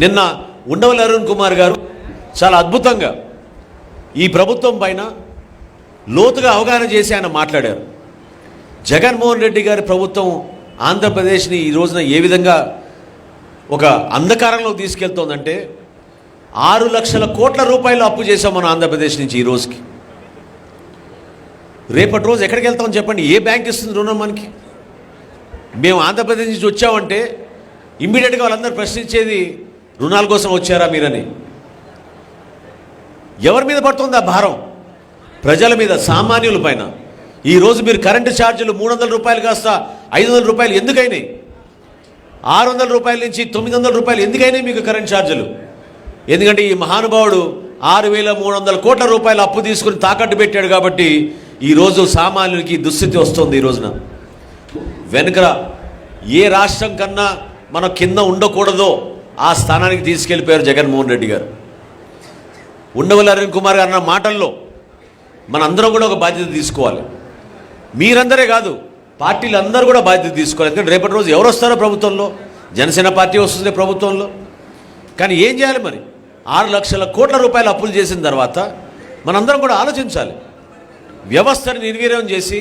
నిన్న ఉండవల్లి అరుణ్ కుమార్ గారు చాలా అద్భుతంగా ఈ ప్రభుత్వం పైన లోతుగా అవగాహన చేసి ఆయన మాట్లాడారు. జగన్మోహన్ రెడ్డి గారి ప్రభుత్వం ఆంధ్రప్రదేశ్ని ఈ రోజున ఏ విధంగా ఒక అంధకారంలో తీసుకెళ్తోందంటే ఆరు లక్షల కోట్ల రూపాయలు అప్పు చేశాం మన ఆంధ్రప్రదేశ్ నుంచి ఈ రోజుకి. రేపటి రోజు ఎక్కడికి వెళ్తామని చెప్పండి? ఏ బ్యాంక్ ఇస్తుంది రుణం మనకి? మేము ఆంధ్రప్రదేశ్ నుంచి వచ్చామంటే ఇమ్మీడియట్గా వాళ్ళందరూ ప్రశ్నించేది రుణాల కోసం వచ్చారా మీరని? ఎవరి మీద పడుతుంది ఆ భారం? ప్రజల మీద సామాన్యుల పైన. ఈరోజు మీరు కరెంటు ఛార్జీలు మూడు వందల రూపాయలు కాస్త ఐదు వందల రూపాయలు ఎందుకైనాయి? ఆరు వందల రూపాయల నుంచి తొమ్మిది వందల రూపాయలు ఎందుకైనాయి మీకు కరెంట్ ఛార్జీలు? ఎందుకంటే ఈ మహానుభావుడు ఆరు వేల మూడు వందల కోట్ల రూపాయలు అప్పు తీసుకుని తాకట్టు పెట్టాడు కాబట్టి ఈరోజు సామాన్యునికి దుస్థితి వస్తుంది ఈ రోజున. వెనుక ఏ రాష్ట్రం కన్నా మనం కింద ఉండకూడదో ఆ స్థానానికి తీసుకెళ్ళిపోయారు జగన్మోహన్ రెడ్డి గారు. ఉండవల్లి అరుణ్ కుమార్ గారు అన్న మాటల్లో మనందరం కూడా ఒక బాధ్యత తీసుకోవాలి. మీరందరే కాదు పార్టీలు అందరూ కూడా బాధ్యత తీసుకోవాలి. ఎందుకంటే రేపటి రోజు ఎవరు వస్తారో ప్రభుత్వంలో? జనసేన పార్టీ వస్తుంది ప్రభుత్వంలో. కానీ ఏం చేయాలి మరి? ఆరు లక్షల కోట్ల రూపాయలు అప్పులు చేసిన తర్వాత మనందరం కూడా ఆలోచించాలి. వ్యవస్థను నిర్వీర్యం చేసి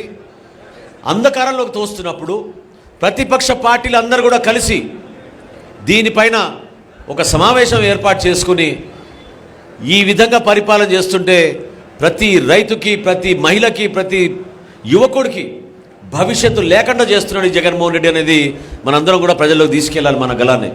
అంధకారంలోకి తోస్తున్నప్పుడు ప్రతిపక్ష పార్టీలు అందరూ కూడా కలిసి దీనిపైన ఒక సమావేశం ఏర్పాటు చేసుకుని ఈ విధంగా పరిపాలన చేస్తుంటే ప్రతి రైతుకి ప్రతి మహిళకి ప్రతి యువకుడికి భవిష్యత్తు లేకుండా చేస్తున్నాడు ఈ జగన్మోహన్ రెడ్డి అనేది మనందరం కూడా ప్రజల్లోకి తీసుకెళ్ళాలి మన గలాన్ని.